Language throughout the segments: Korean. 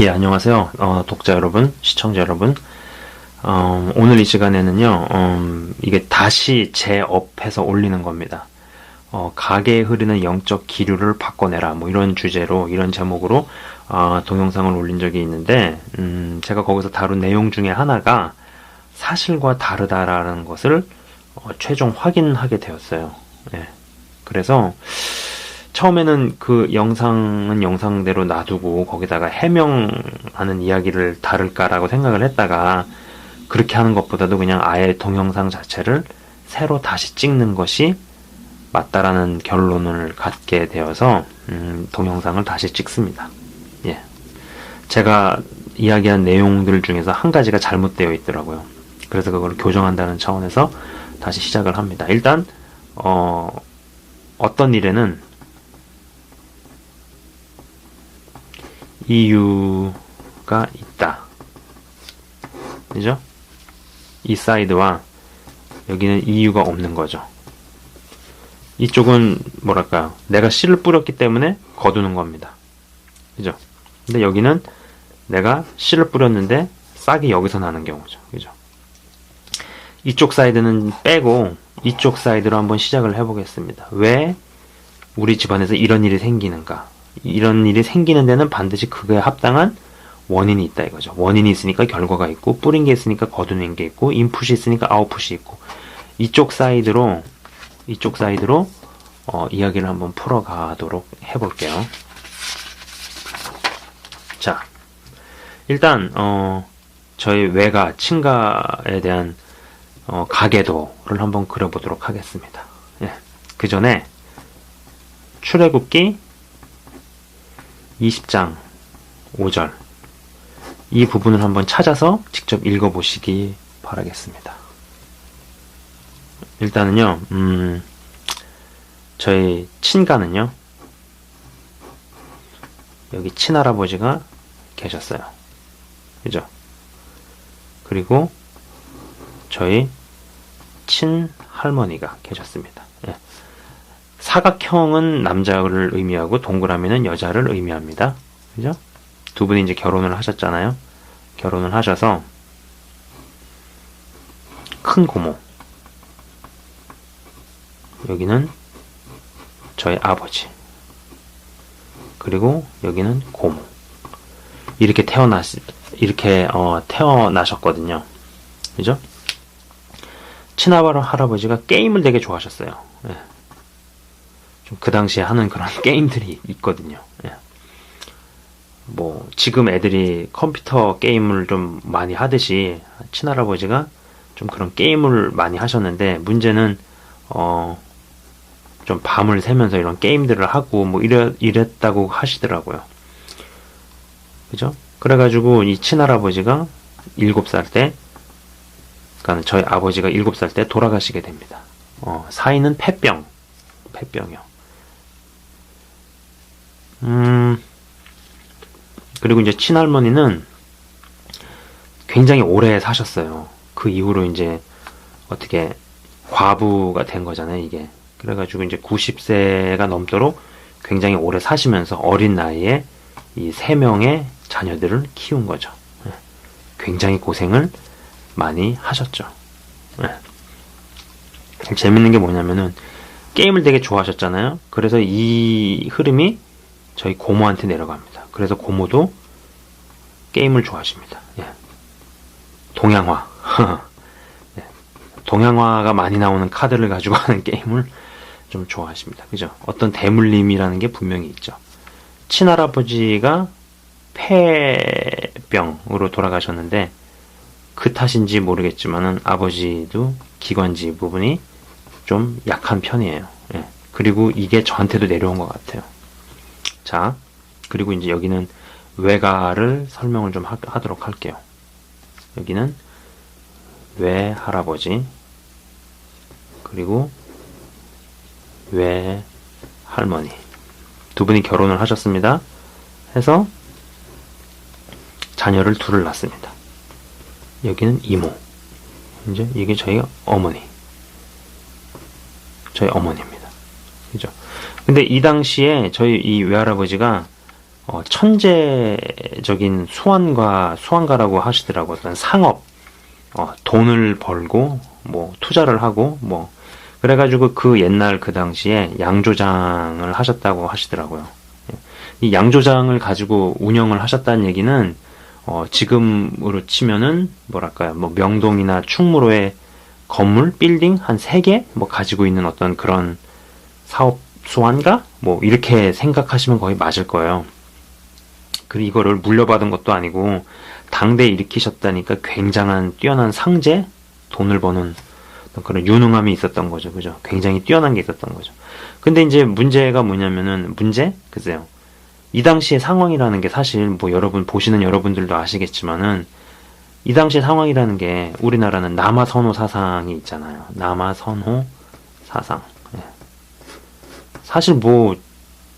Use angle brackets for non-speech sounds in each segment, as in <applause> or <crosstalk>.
예, 안녕하세요. 어, 독자 여러분, 시청자 여러분. 어, 오늘 이 시간에는요, 음, 이게 다시 재업해서 올리는 겁니다. 어, 가게에 흐르는 영적 기류를 바꿔내라. 뭐 이런 주제로, 이런 제목으로, 어, 동영상을 올린 적이 있는데, 음, 제가 거기서 다룬 내용 중에 하나가 사실과 다르다라는 것을 어, 최종 확인하게 되었어요. 예. 그래서, 처음에는 그 영상은 영상대로 놔두고 거기다가 해명하는 이야기를 다룰까라고 생각을 했다가 그렇게 하는 것보다도 그냥 아예 동영상 자체를 새로 다시 찍는 것이 맞다라는 결론을 갖게 되어서 음, 동영상을 다시 찍습니다. 예. 제가 이야기한 내용들 중에서 한 가지가 잘못되어 있더라고요. 그래서 그걸 교정한다는 차원에서 다시 시작을 합니다. 일단 어, 어떤 일에는 이유가 있다. 그죠? 이 사이드와 여기는 이유가 없는 거죠. 이쪽은 뭐랄까요? 내가 씨를 뿌렸기 때문에 거두는 겁니다. 그죠? 근데 여기는 내가 씨를 뿌렸는데 싹이 여기서 나는 경우죠. 그죠? 이쪽 사이드는 빼고 이쪽 사이드로 한번 시작을 해보겠습니다. 왜 우리 집안에서 이런 일이 생기는가? 이런 일이 생기는 데는 반드시 그거에 합당한 원인이 있다 이거죠. 원인이 있으니까 결과가 있고 뿌린 게 있으니까 거두는 게 있고 인풋이 있으니까 아웃풋이 있고 이쪽 사이드로 이쪽 사이드로 어, 이야기를 한번 풀어가도록 해볼게요. 자, 일단 어, 저희 외가 친가에 대한 어, 가계도를 한번 그려보도록 하겠습니다. 예. 그 전에 출애굽기 20장 5절 이 부분을 한번 찾아서 직접 읽어보시기 바라겠습니다. 일단은요, 음, 저희 친가는요, 여기 친할아버지가 계셨어요. 그죠? 그리고 저희 친할머니가 계셨습니다. 예. 사각형은 남자를 의미하고 동그라미는 여자를 의미합니다. 그죠? 두 분이 이제 결혼을 하셨잖아요. 결혼을 하셔서 큰 고모 여기는 저희 아버지 그리고 여기는 고모 이렇게 태어나 이렇게 어, 태어나셨거든요. 그죠? 친아버 할아버지가 게임을 되게 좋아하셨어요. 예. 좀 그 당시에 하는 그런 <laughs> 게임들이 있거든요. 예. 뭐 지금 애들이 컴퓨터 게임을 좀 많이 하듯이 친할아버지가 좀 그런 게임을 많이 하셨는데 문제는 어 좀 밤을 새면서 이런 게임들을 하고 뭐 이래, 이랬다고 하시더라고요. 그죠? 그래가지고 이 친할아버지가 7살 때, 그러니까 저희 아버지가 7살 때 돌아가시게 됩니다. 어, 사인은 폐병, 폐병이요. 음, 그리고 이제 친할머니는 굉장히 오래 사셨어요. 그 이후로 이제 어떻게 과부가 된 거잖아요, 이게. 그래가지고 이제 90세가 넘도록 굉장히 오래 사시면서 어린 나이에 이 세 명의 자녀들을 키운 거죠. 예. 굉장히 고생을 많이 하셨죠. 예. 재밌는 게 뭐냐면은 게임을 되게 좋아하셨잖아요. 그래서 이 흐름이 저희 고모한테 내려갑니다. 그래서 고모도 게임을 좋아하십니다. 예. 동양화. <laughs> 예. 동양화가 많이 나오는 카드를 가지고 하는 <laughs> 게임을 좀 좋아하십니다. 그죠? 어떤 대물림이라는 게 분명히 있죠. 친할아버지가 폐병으로 돌아가셨는데 그 탓인지 모르겠지만은 아버지도 기관지 부분이 좀 약한 편이에요. 예. 그리고 이게 저한테도 내려온 것 같아요. 자, 그리고 이제 여기는 외가를 설명을 좀 하, 도록 할게요. 여기는 외 할아버지 그리고 외 할머니 두 분이 결혼을 하셨습니다. 해서 자녀를 둘을 낳습니다. 여기는 이모 이제 이게 저희 어머니 저희 어머니입니다. 그죠? 근데 이 당시에 저희 이 외할아버지가 어, 천재적인 수완과 수완가라고 하시더라고요. 어떤 상업, 어, 돈을 벌고 뭐 투자를 하고 뭐 그래가지고 그 옛날 그 당시에 양조장을 하셨다고 하시더라고요. 이 양조장을 가지고 운영을 하셨다는 얘기는 어, 지금으로 치면은 뭐랄까요, 뭐 명동이나 충무로에 건물, 빌딩 한 세 개 뭐 가지고 있는 어떤 그런 사업 수완가 뭐 이렇게 생각하시면 거의 맞을 거예요. 그리고 이거를 물려받은 것도 아니고 당대에 일으키셨다니까 굉장한 뛰어난 상제, 돈을 버는 그런 유능함이 있었던 거죠. 그죠? 굉장히 뛰어난 게 있었던 거죠. 근데 이제 문제가 뭐냐면은 문제? 글쎄요. 이 당시의 상황이라는 게 사실 뭐 여러분 보시는 여러분들도 아시겠지만은 이 당시의 상황이라는 게 우리나라는 남아 선호 사상이 있잖아요. 남아 선호 사상. 예. 사실 뭐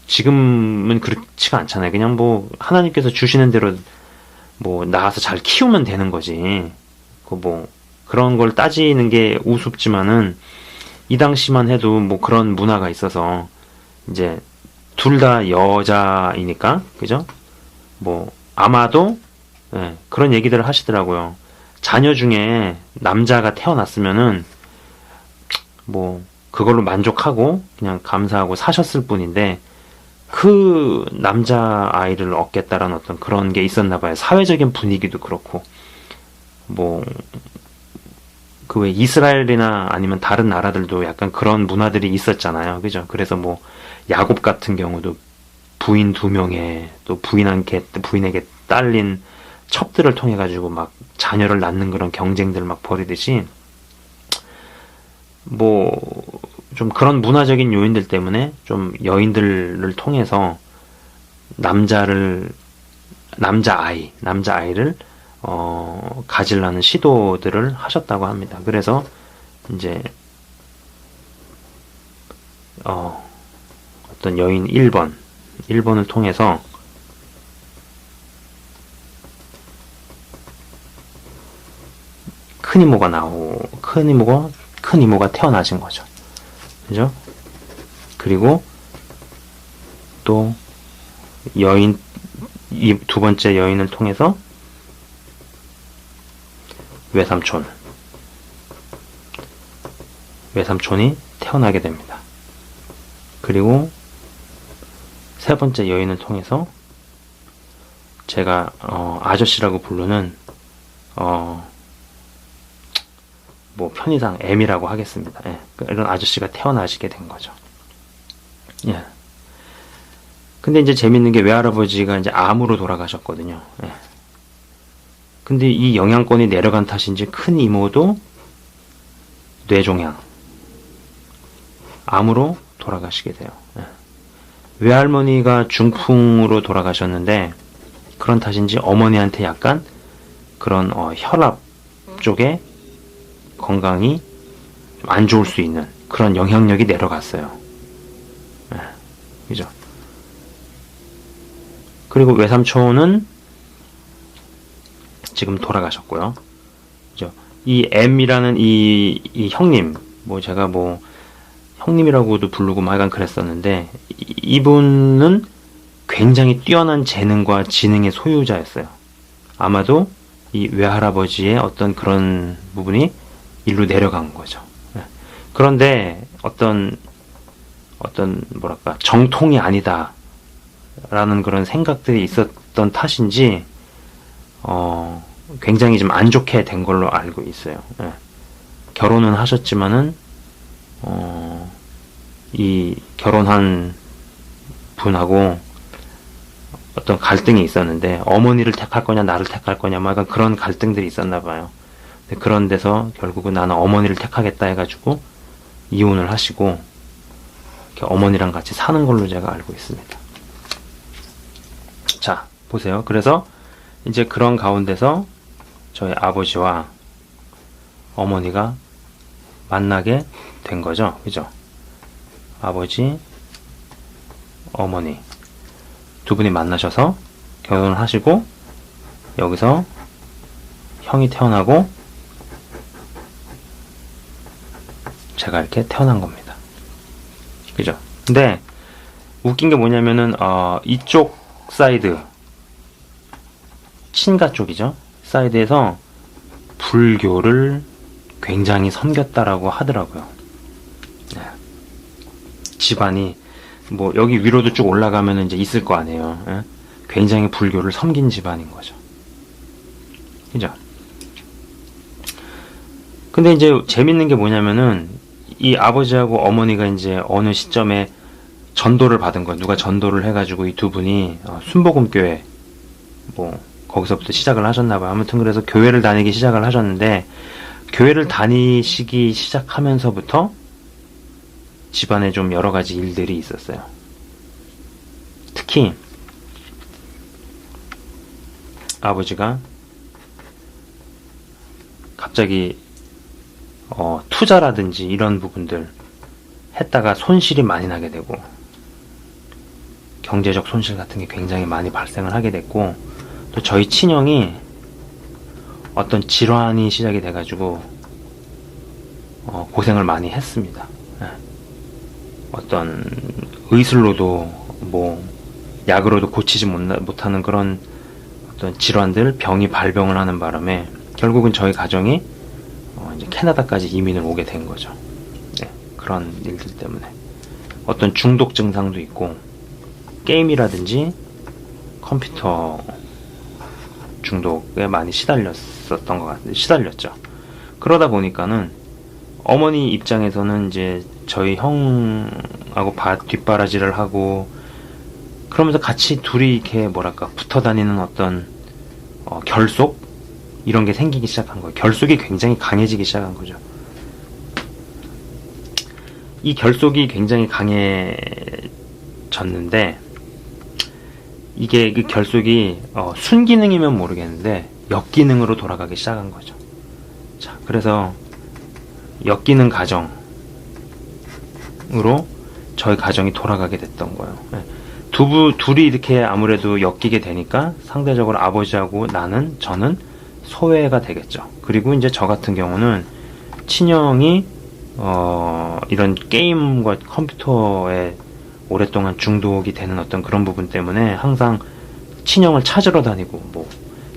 지금은 그렇지가 않잖아요. 그냥 뭐 하나님께서 주시는 대로 뭐 나와서 잘 키우면 되는 거지. 그 뭐 그런 걸 따지는 게 우습지만은 이 당시만 해도 뭐 그런 문화가 있어서 이제 둘 다 여자이니까 그죠? 뭐 아마도 예, 그런 얘기들을 하시더라고요. 자녀 중에 남자가 태어났으면은 뭐 그걸로 만족하고 그냥 감사하고 사셨을 뿐인데 그 남자 아이를 얻겠다라는 어떤 그런 게 있었나 봐요. 사회적인 분위기도 그렇고 뭐 그 왜 이스라엘이나 아니면 다른 나라들도 약간 그런 문화들이 있었잖아요. 그죠? 그래서 뭐 야곱 같은 경우도 부인 두 명에 또 부인한테 부인에게 딸린 첩들을 통해 가지고 막 자녀를 낳는 그런 경쟁들 막 벌이듯이 뭐 좀 그런 문화적인 요인들 때문에 좀 여인들을 통해서 남자를 남자 아이 남자 아이를 어 가지려는 시도들을 하셨다고 합니다. 그래서 이제 어 어떤 여인 1번 1번을 통해서 큰 이모가 나오, 큰 이모가, 큰 이모가 태어나신 거죠. 그죠? 그리고 또 여인, 이 두 번째 여인을 통해서 외삼촌, 외삼촌이 태어나게 됩니다. 그리고 세 번째 여인을 통해서 제가 어, 아저씨라고 부르는 어, 뭐 편의상 M이라고 하겠습니다. 예, 이런 아저씨가 태어나시게 된 거죠. 예. 근데 이제 재밌는 게 외할아버지가 이제 암으로 돌아가셨거든요. 예. 근데 이 영양권이 내려간 탓인지 큰 이모도 뇌종양 암으로 돌아가시게 돼요. 예. 외할머니가 중풍으로 돌아가셨는데 그런 탓인지 어머니한테 약간 그런 어, 혈압 쪽에 건강이 좀안 좋을 수 있는 그런 영향력이 내려갔어요. 네, 그죠? 그리고 외삼촌은 지금 돌아가셨고요. 그죠? 이 M이라는 이, 이 형님, 뭐 제가 뭐 형님이라고도 부르고 막 약간 그랬었는데 이- 이분은 굉장히 뛰어난 재능과 지능의 소유자였어요. 아마도 이 외할아버지의 어떤 그런 부분이 일로 내려간 거죠. 예. 그런데 어떤 어떤 뭐랄까 정통이 아니다라는 그런 생각들이 있었던 탓인지 어 굉장히 좀 안 좋게 된 걸로 알고 있어요. 예. 결혼은 하셨지만은 어, 이 결혼한 분하고 어떤 갈등이 있었는데 어머니를 택할 거냐 나를 택할 거냐 뭐 약간 그런 갈등들이 있었나 봐요. 근데 그런 데서 결국은 나는 어머니를 택하겠다 해가지고 이혼을 하시고 어머니랑 같이 사는 걸로 제가 알고 있습니다. 자 보세요. 그래서 이제 그런 가운데서 저희 아버지와 어머니가 만나게 된 거죠. 그죠? 아버지, 어머니. 두 분이 만나셔서 결혼을 하시고, 여기서 형이 태어나고, 제가 이렇게 태어난 겁니다. 그죠? 근데, 웃긴 게 뭐냐면은, 어, 이쪽 사이드, 친가 쪽이죠. 사이드에서 불교를 굉장히 섬겼다라고 하더라고요. 네. 집안이 뭐 여기 위로도 쭉 올라가면 이제 있을 거 아니에요. 예? 굉장히 불교를 섬긴 집안인 거죠. 그죠? 근데 이제 재밌는 게 뭐냐면은 이 아버지하고 어머니가 이제 어느 시점에 전도를 받은 거예요. 누가 전도를 해가지고 이 두 분이 어, 순복음 교회 뭐 거기서부터 시작을 하셨나 봐요. 아무튼 그래서 교회를 다니기 시작을 하셨는데 교회를 다니시기 시작하면서부터 집안에 좀 여러 가지 일들이 있었어요. 특히 아버지가 갑자기 어, 투자라든지 이런 부분들 했다가 손실이 많이 나게 되고 경제적 손실 같은 게 굉장히 많이 발생을 하게 됐고 또 저희 친형이 어떤 질환이 시작이 돼가지고 어, 고생을 많이 했습니다. 예. 어떤 의술로도 뭐 약으로도 고치지 못나- 못하는 그런 어떤 질환들 병이 발병을 하는 바람에 결국은 저희 가정이 캐나다까지 이민을 오게 된 거죠. 네, 그런 일들 때문에 어떤 중독 증상도 있고 게임이라든지 컴퓨터 중독에 많이 시달렸었던 것 같은데 시달렸죠. 그러다 보니까는 어머니 입장에서는 이제 저희 형하고 바, 뒷바라지를 하고 그러면서 같이 둘이 이렇게 뭐랄까 붙어 다니는 어떤 어, 결속 이런 게 생기기 시작한 거예요. 결속이 굉장히 강해지기 시작한 거죠. 이 결속이 굉장히 강해졌는데 이게 그 결속이 어, 순기능이면 모르겠는데 역기능으로 돌아가기 시작한 거죠. 자, 그래서 역기능 가정으로 저희 가정이 돌아가게 됐던 거예요. 네. 두부 둘이 이렇게 아무래도 엮이게 되니까 상대적으로 아버지하고 나는 저는 소외가 되겠죠. 그리고 이제 저 같은 경우는 친형이 어, 이런 게임과 컴퓨터에 오랫동안 중독이 되는 어떤 그런 부분 때문에 항상 친형을 찾으러 다니고 뭐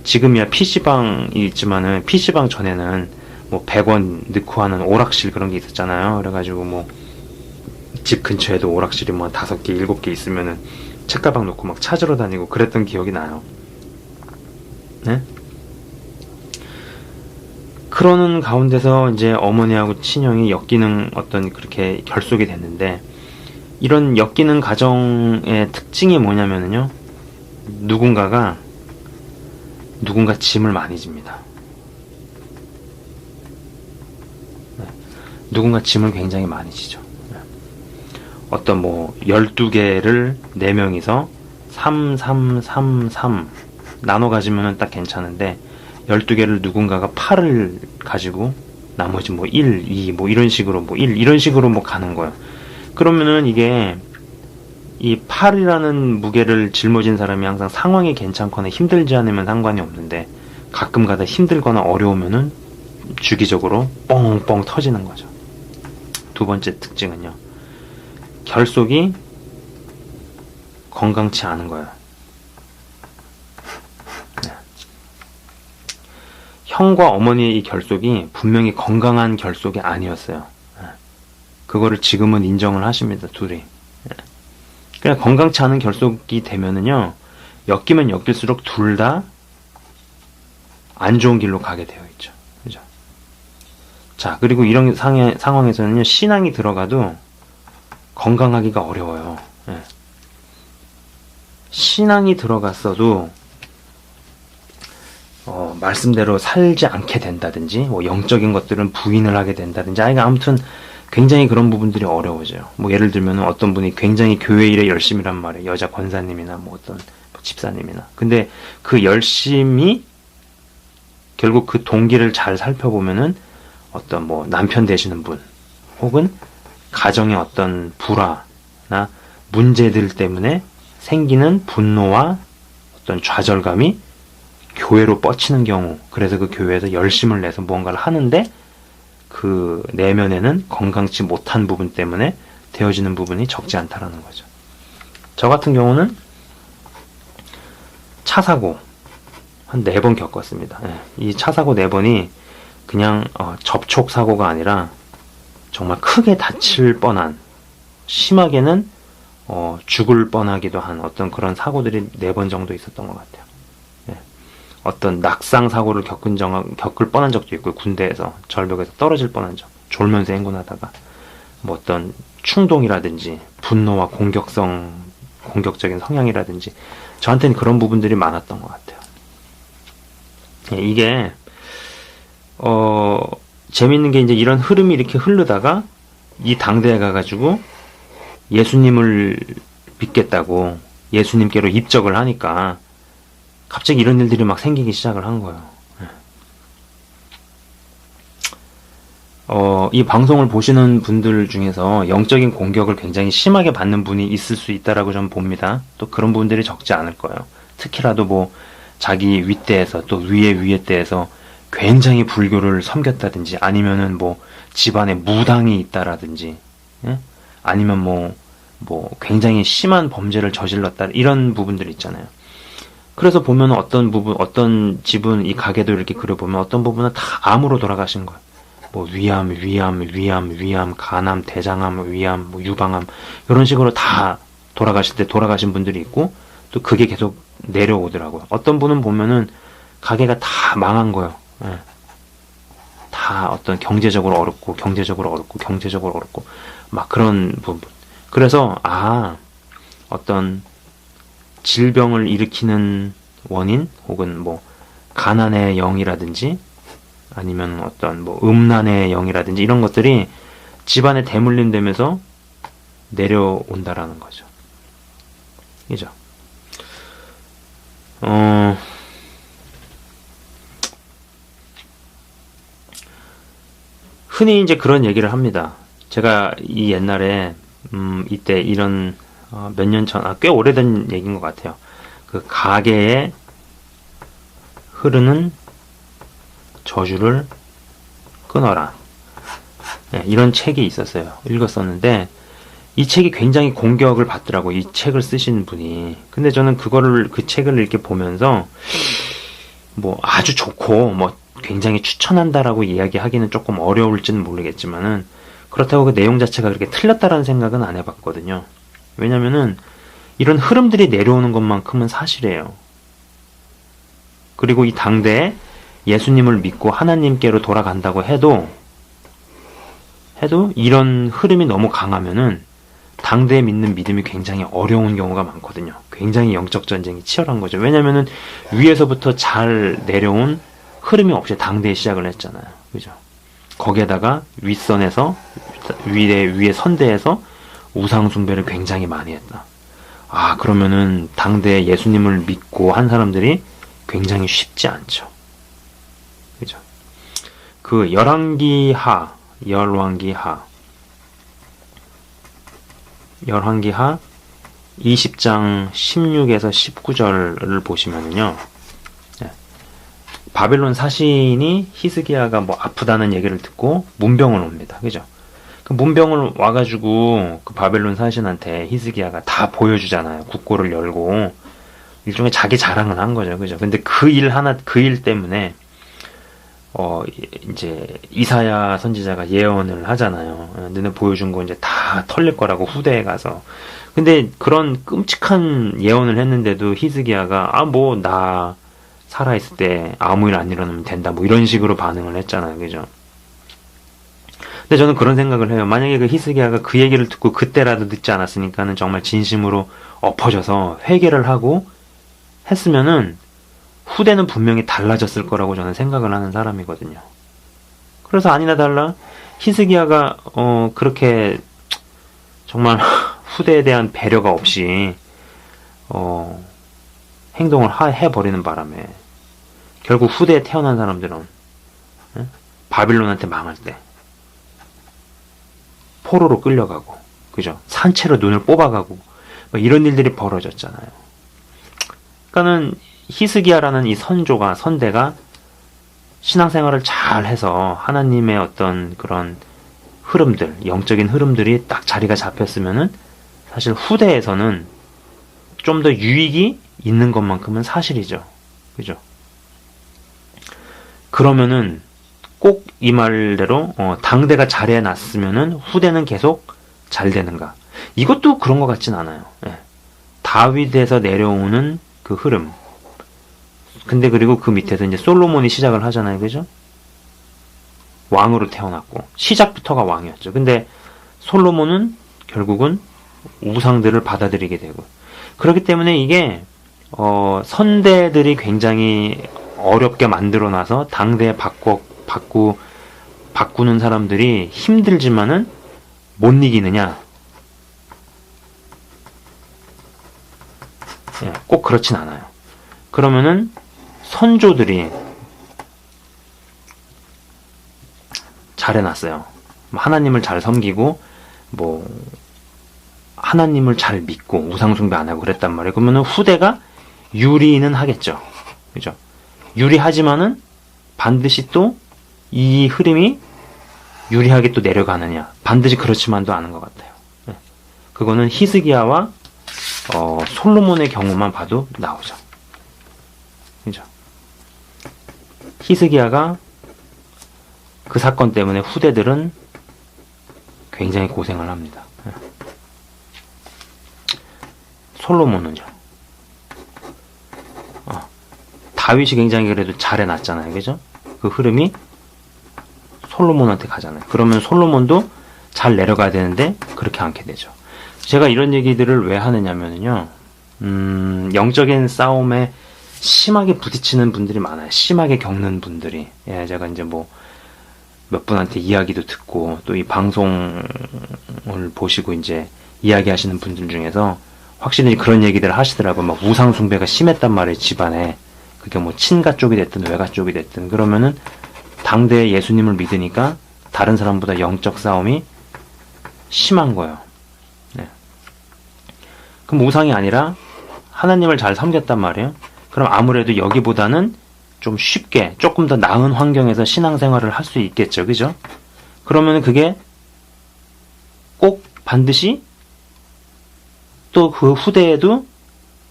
지금이야 PC방이 있지만은 PC방 전에는 뭐 100원 넣고 하는 오락실 그런 게 있었잖아요. 그래가지고 뭐 집 근처에도 오락실이 뭐 다섯 개, 일곱 개 있으면은 책가방 놓고 막 찾으러 다니고 그랬던 기억이 나요. 네? 그러는 가운데서 이제 어머니하고 친형이 엮이는 어떤 그렇게 결속이 됐는데 이런 엮이는 가정의 특징이 뭐냐면요 누군가가 누군가 짐을 많이 집니다. 네. 누군가 짐을 굉장히 많이 지죠. 네. 어떤 뭐 12개를 4명이서 3, 3, 3, 3 나눠 가지면은 딱 괜찮은데 12개를 누군가가 8을 가지고 나머지 뭐 1, 2, 뭐 이런 식으로 뭐 1, 이런 식으로 뭐 가는 거예요. 그러면은 이게 이 8이라는 무게를 짊어진 사람이 항상 상황이 괜찮거나 힘들지 않으면 상관이 없는데 가끔 가다 힘들거나 어려우면은 주기적으로 뻥뻥 터지는 거죠. 두 번째 특징은요. 결속이 건강치 않은 거예요. 형과 어머니의 이 결속이 분명히 건강한 결속이 아니었어요. 네. 그거를 지금은 인정을 하십니다, 둘이. 네. 그냥 건강치 않은 결속이 되면은요, 엮이면 엮일수록 둘 다 안 좋은 길로 가게 되어 있죠. 그죠? 자, 그리고 이런 상해, 상황에서는요, 신앙이 들어가도 건강하기가 어려워요. 예. 신앙이 들어갔어도, 어, 말씀대로 살지 않게 된다든지, 뭐, 영적인 것들은 부인을 하게 된다든지, 아이가 아무튼 굉장히 그런 부분들이 어려워져요. 뭐, 예를 들면 어떤 분이 굉장히 교회 일에 열심이란 말이에요. 여자 권사님이나 뭐 어떤 집사님이나. 근데 그 열심이 결국 그 동기를 잘 살펴보면은 어떤 뭐 남편 되시는 분 혹은 가정의 어떤 불화나 문제들 때문에 생기는 분노와 어떤 좌절감이 교회로 뻗치는 경우 그래서 그 교회에서 열심을 내서 무언가를 하는데 그 내면에는 건강치 못한 부분 때문에 되어지는 부분이 적지 않다라는 거죠. 저 같은 경우는 차 사고 한 네 번 겪었습니다. 예, 이차 사고 네 번이 그냥 어, 접촉 사고가 아니라 정말 크게 다칠 뻔한 심하게는 어, 죽을 뻔하기도 한 어떤 그런 사고들이 네 번 정도 있었던 것 같아요. 예. 어떤 낙상 사고를 겪은 정, 겪을 뻔한 적도 있고 군대에서 절벽에서 떨어질 뻔한 적, 졸면서 행군하다가 뭐 어떤 충동이라든지 분노와 공격성, 공격적인 성향이라든지 저한테는 그런 부분들이 많았던 것 같아요. 예, 이게 어 재밌는 게 이제 이런 흐름이 이렇게 흐르다가 이 당대에 가가지고 예수님을 믿겠다고 예수님께로 입적을 하니까 갑자기 이런 일들이 막 생기기 시작을 한 거예요. 예. 어, 이 방송을 보시는 분들 중에서 영적인 공격을 굉장히 심하게 받는 분이 있을 수 있다라고 저는 봅니다. 또 그런 분들이 적지 않을 거예요. 특히라도 뭐 자기 윗대에서 또 위에 위에 대에서 굉장히 불교를 섬겼다든지 아니면은 뭐 집안에 무당이 있다라든지 예? 아니면 뭐, 뭐, 굉장히 심한 범죄를 저질렀다, 이런 부분들 있잖아요. 그래서 보면 어떤 부분, 어떤 집은 이 가게도 이렇게 그려보면 어떤 부분은 다 암으로 돌아가신 거예요. 뭐, 위암, 위암, 위암, 위암, 간암, 대장암, 위암, 뭐, 유방암, 이런 식으로 다 돌아가실 때 돌아가신 분들이 있고, 또 그게 계속 내려오더라고요. 어떤 분은 보면은 가게가 다 망한 거예요. 예. 다 어떤 경제적으로 어렵고, 경제적으로 어렵고, 경제적으로 어렵고, 막 그런 부분. 그래서, 아, 어떤 질병을 일으키는 원인, 혹은 뭐, 가난의 영이라든지, 아니면 어떤 뭐, 음란의 영이라든지, 이런 것들이 집안에 대물림 되면서 내려온다라는 거죠. 이죠. 어, 흔히 이제 그런 얘기를 합니다. 제가 이 옛날에 음, 이때 이런 어, 몇 년 전, 아, 꽤 오래된 얘기인 것 같아요. 그 가게에 흐르는 저주를 끊어라. 네, 이런 책이 있었어요. 읽었었는데 이 책이 굉장히 공격을 받더라고. 이 책을 쓰신 분이. 근데 저는 그거를 그 책을 이렇게 보면서 뭐 아주 좋고 뭐 굉장히 추천한다라고 이야기하기는 조금 어려울지는 모르겠지만은 그렇다고 그 내용 자체가 그렇게 틀렸다라는 생각은 안 해봤거든요. 왜냐면은 이런 흐름들이 내려오는 것만큼은 사실이에요. 그리고 이 당대에 예수님을 믿고 하나님께로 돌아간다고 해도 해도 이런 흐름이 너무 강하면은 당대에 믿는 믿음이 굉장히 어려운 경우가 많거든요. 굉장히 영적 전쟁이 치열한 거죠. 왜냐면은 위에서부터 잘 내려온 흐름이 없이 당대에 시작을 했잖아요. 그죠? 거기에다가 윗선에서 위에 위에 선대에서 우상 숭배를 굉장히 많이 했다. 아 그러면은 당대에 예수님을 믿고 한 사람들이 굉장히 쉽지 않죠. 그죠? 그 열왕기하 열왕기하 열왕기하 20장 16에서 19절을 보시면은요. 네. 바벨론 사신이 히스기야가 뭐 아프다는 얘기를 듣고 문병을 옵니다. 그죠? 그 문병을 와가지고 그 바벨론 사신한테 히스기야가 다 보여주잖아요. 국고를 열고 일종의 자기 자랑을 한 거죠. 그죠? 근데 그 일 하나 그 일 때문에 어 이제 이사야 선지자가 예언을 하잖아요. 어, 너네 보여준 거 이제 다 털릴 거라고 후대에 가서. 근데 그런 끔찍한 예언을 했는데도 히스기야가 아 뭐 나 살아 있을 때 아무 일 안 일어나면 된다. 뭐 이런 식으로 반응을 했잖아요. 그죠? 근데 저는 그런 생각을 해요. 만약에 그 히스기야가 그 얘기를 듣고 그때라도 듣지 않았으니까는 정말 진심으로 엎어져서 회개를 하고 했으면은 후대는 분명히 달라졌을 거라고 저는 생각을 하는 사람이거든요. 그래서 아니나 달라 히스기야가 어 그렇게 정말 <laughs> 후대에 대한 배려가 없이 어 행동을 하, 해버리는 바람에 결국 후대에 태어난 사람들은 에? 바빌론한테 망할 때 포로로 끌려가고 그죠 산채로 눈을 뽑아가고 뭐 이런 일들이 벌어졌잖아요. 그러니까는 히스기야라는 이 선조가 선대가 신앙생활을 잘 해서 하나님의 어떤 그런 흐름들, 영적인 흐름들이 딱 자리가 잡혔으면은 사실 후대에서는 좀 더 유익이 있는 것만큼은 사실이죠. 그죠? 그러면은 꼭 이 말대로 어, 당대가 잘해놨으면은 후대는 계속 잘 되는가? 이것도 그런 것 같진 않아요. 예. 다윗에서 내려오는 그 흐름. 근데 그리고 그 밑에서 이제 솔로몬이 시작을 하잖아요. 그죠? 왕으로 태어났고 시작부터가 왕이었죠. 근데 솔로몬은 결국은 우상들을 받아들이게 되고 그렇기 때문에 이게 어, 선대들이 굉장히 어렵게 만들어놔서 당대에 바꿔 바꾸 바꾸는 사람들이 힘들지만은 못 이기느냐? 예, 꼭 그렇진 않아요. 그러면은 선조들이 잘 해놨어요. 뭐 하나님을 잘 섬기고 뭐 하나님을 잘 믿고 우상숭배 안 하고 그랬단 말이에요. 그러면 후대가 유리는 하겠죠. 그죠? 유리하지만은 반드시 또 이 흐름이 유리하게 또 내려가느냐. 반드시 그렇지만도 않은 것 같아요. 네. 그거는 히스기야와 어, 솔로몬의 경우만 봐도 나오죠. 그죠? 히스기야가 그 사건 때문에 후대들은 굉장히 고생을 합니다. 네. 솔로몬은요. 어, 다윗이 굉장히 그래도 잘해놨잖아요. 그죠? 그 흐름이 솔로몬한테 가잖아요. 그러면 솔로몬도 잘 내려가야 되는데 그렇게 않게 되죠. 제가 이런 얘기들을 왜 하느냐면요. 음, 영적인 싸움에 심하게 부딪히는 분들이 많아요. 심하게 겪는 분들이. 예, 제가 이제 뭐, 몇 분한테 이야기도 듣고, 또 이 방송을 보시고 이제 이야기 하시는 분들 중에서 확실히 그런 얘기들을 하시더라고요. 막 우상숭배가 심했단 말이에요, 집안에. 그게 뭐 친가 쪽이 됐든 외가 쪽이 됐든. 그러면은 당대 예수님을 믿으니까 다른 사람보다 영적 싸움이 심한 거예요. 네. 그럼 우상이 아니라 하나님을 잘 섬겼단 말이에요. 그럼 아무래도 여기보다는 좀 쉽게 조금 더 나은 환경에서 신앙생활을 할 수 있겠죠. 그죠? 그러면 그게 꼭 반드시 또 그 후대에도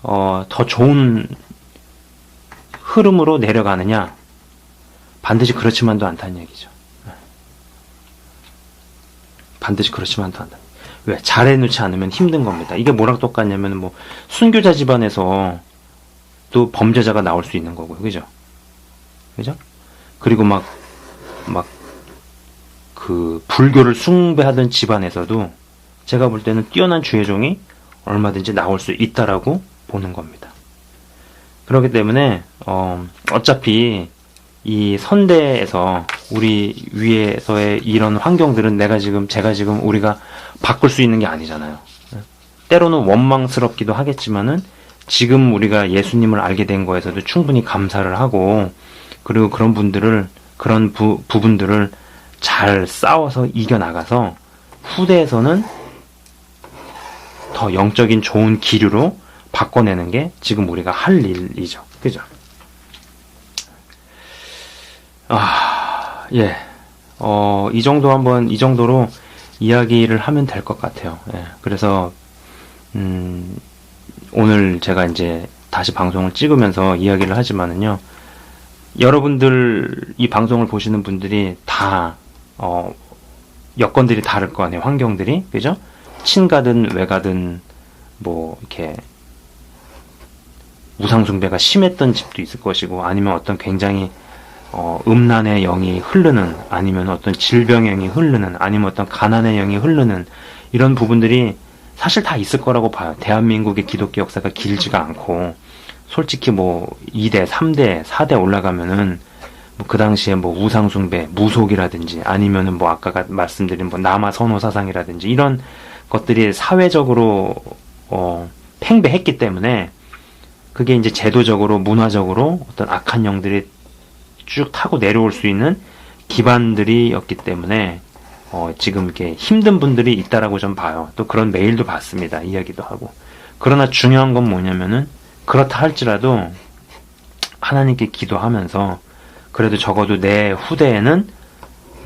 어, 더 좋은 흐름으로 내려가느냐? 반드시 그렇지만도 않다는 얘기죠. 반드시 그렇지만도 않다. 왜? 잘해놓지 않으면 힘든 겁니다. 이게 뭐랑 똑같냐면, 뭐, 순교자 집안에서 또 범죄자가 나올 수 있는 거고요. 그죠? 그죠? 그리고 막, 막, 그, 불교를 숭배하던 집안에서도 제가 볼 때는 뛰어난 주의종이 얼마든지 나올 수 있다라고 보는 겁니다. 그렇기 때문에, 어, 어차피 이 선대에서 우리 위에서의 이런 환경들은 내가 지금 제가 지금 우리가 바꿀 수 있는 게 아니잖아요. 때로는 원망스럽기도 하겠지만은 지금 우리가 예수님을 알게 된 거에서도 충분히 감사를 하고 그리고 그런 분들을 그런 부, 부분들을 잘 싸워서 이겨 나가서 후대에서는 더 영적인 좋은 기류로 바꿔내는 게 지금 우리가 할 일이죠. 그죠? 아, 예. 어, 이 정도 한번, 이 정도로 이야기를 하면 될 것 같아요. 예. 그래서, 음, 오늘 제가 이제 다시 방송을 찍으면서 이야기를 하지만은요, 여러분들, 이 방송을 보시는 분들이 다, 어, 여건들이 다를 거 아니에요. 환경들이. 그죠? 친가든 외가든, 뭐, 이렇게, 우상숭배가 심했던 집도 있을 것이고, 아니면 어떤 굉장히 어, 음란의 영이 흐르는 아니면 어떤 질병의 영이 흐르는 아니면 어떤 가난의 영이 흐르는 이런 부분들이 사실 다 있을 거라고 봐요. 대한민국의 기독교 역사가 길지가 않고 솔직히 뭐 2대, 3대, 4대 올라가면은 뭐 그 당시에 뭐 우상숭배, 무속이라든지 아니면은 뭐 아까 말씀드린 뭐 남아 선호 사상이라든지 이런 것들이 사회적으로 어 팽배했기 때문에 그게 이제 제도적으로 문화적으로 어떤 악한 영들이 쭉 타고 내려올 수 있는 기반들이었기 때문에 어, 지금 이렇게 힘든 분들이 있다라고 좀 봐요. 또 그런 메일도 받습니다. 이야기도 하고. 그러나 중요한 건 뭐냐면은 그렇다 할지라도 하나님께 기도하면서 그래도 적어도 내 후대에는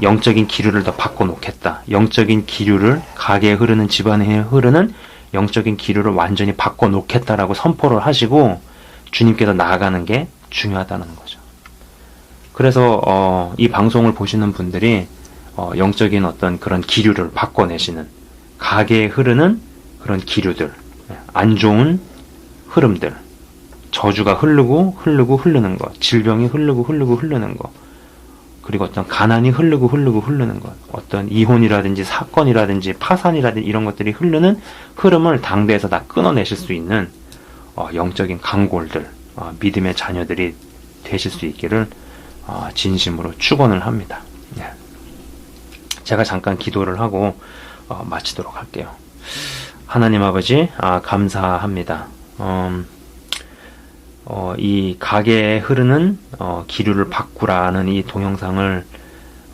영적인 기류를 더 바꿔놓겠다. 영적인 기류를 가게에 흐르는 집안에 흐르는 영적인 기류를 완전히 바꿔 놓겠다라고 선포를 하시고 주님께서 나아가는 게 중요하다는 거죠. 그래서 어, 이 방송을 보시는 분들이 어, 영적인 어떤 그런 기류를 바꿔내시는 가게에 흐르는 그런 기류들, 안 좋은 흐름들, 저주가 흐르고 흐르고 흐르는 것, 질병이 흐르고 흐르고 흐르는 것, 그리고 어떤 가난이 흐르고 흐르고 흐르는 것, 어떤 이혼이라든지 사건이라든지 파산이라든지 이런 것들이 흐르는 흐름을 당대에서 다 끊어내실 수 있는 어, 영적인 강골들, 어, 믿음의 자녀들이 되실 수 있기를 어, 진심으로 축원을 합니다. 예. 제가 잠깐 기도를 하고 어, 마치도록 할게요. 하나님 아버지 아, 감사합니다. 음, 어, 이 가게에 흐르는 어, 기류를 바꾸라는 이 동영상을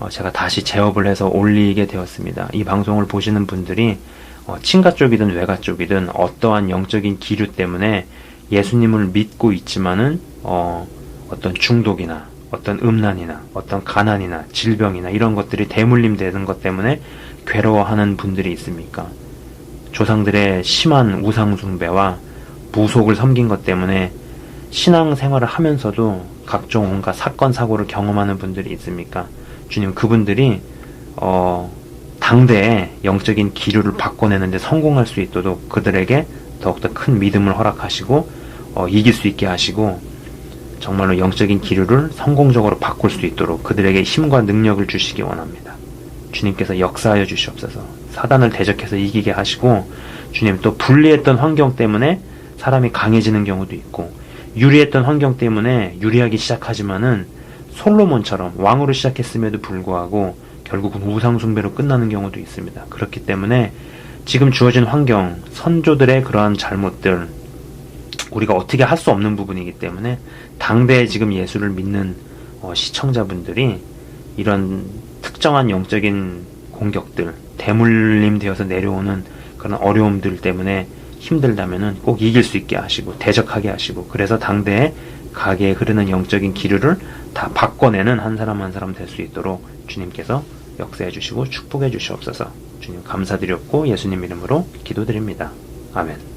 어, 제가 다시 재업을 해서 올리게 되었습니다. 이 방송을 보시는 분들이 어, 친가 쪽이든 외가 쪽이든 어떠한 영적인 기류 때문에 예수님을 믿고 있지만은 어, 어떤 중독이나 어떤 음란이나 어떤 가난이나 질병이나 이런 것들이 대물림 되는 것 때문에 괴로워하는 분들이 있습니까? 조상들의 심한 우상숭배와 무속을 섬긴 것 때문에 신앙생활을 하면서도 각종 온갖 사건 사고를 경험하는 분들이 있습니까? 주님 그분들이 어 당대에 영적인 기류를 바꿔내는데 성공할 수 있도록 그들에게 더욱더 큰 믿음을 허락하시고 어, 이길 수 있게 하시고 정말로 영적인 기류를 성공적으로 바꿀 수 있도록 그들에게 힘과 능력을 주시기 원합니다. 주님께서 역사하여 주시옵소서. 사단을 대적해서 이기게 하시고 주님 또 불리했던 환경 때문에 사람이 강해지는 경우도 있고 유리했던 환경 때문에 유리하기 시작하지만은 솔로몬처럼 왕으로 시작했음에도 불구하고 결국은 우상 숭배로 끝나는 경우도 있습니다. 그렇기 때문에 지금 주어진 환경, 선조들의 그러한 잘못들, 우리가 어떻게 할 수 없는 부분이기 때문에 당대에 지금 예수를 믿는 어, 시청자분들이 이런 특정한 영적인 공격들, 대물림 되어서 내려오는 그런 어려움들 때문에 힘들다면은 꼭 이길 수 있게 하시고 대적하게 하시고 그래서 당대에 가게에 흐르는 영적인 기류를 다 바꿔내는 한 사람 한 사람 될 수 있도록 주님께서 역사해 주시고 축복해 주시옵소서. 주님 감사드렸고 예수님 이름으로 기도드립니다. 아멘.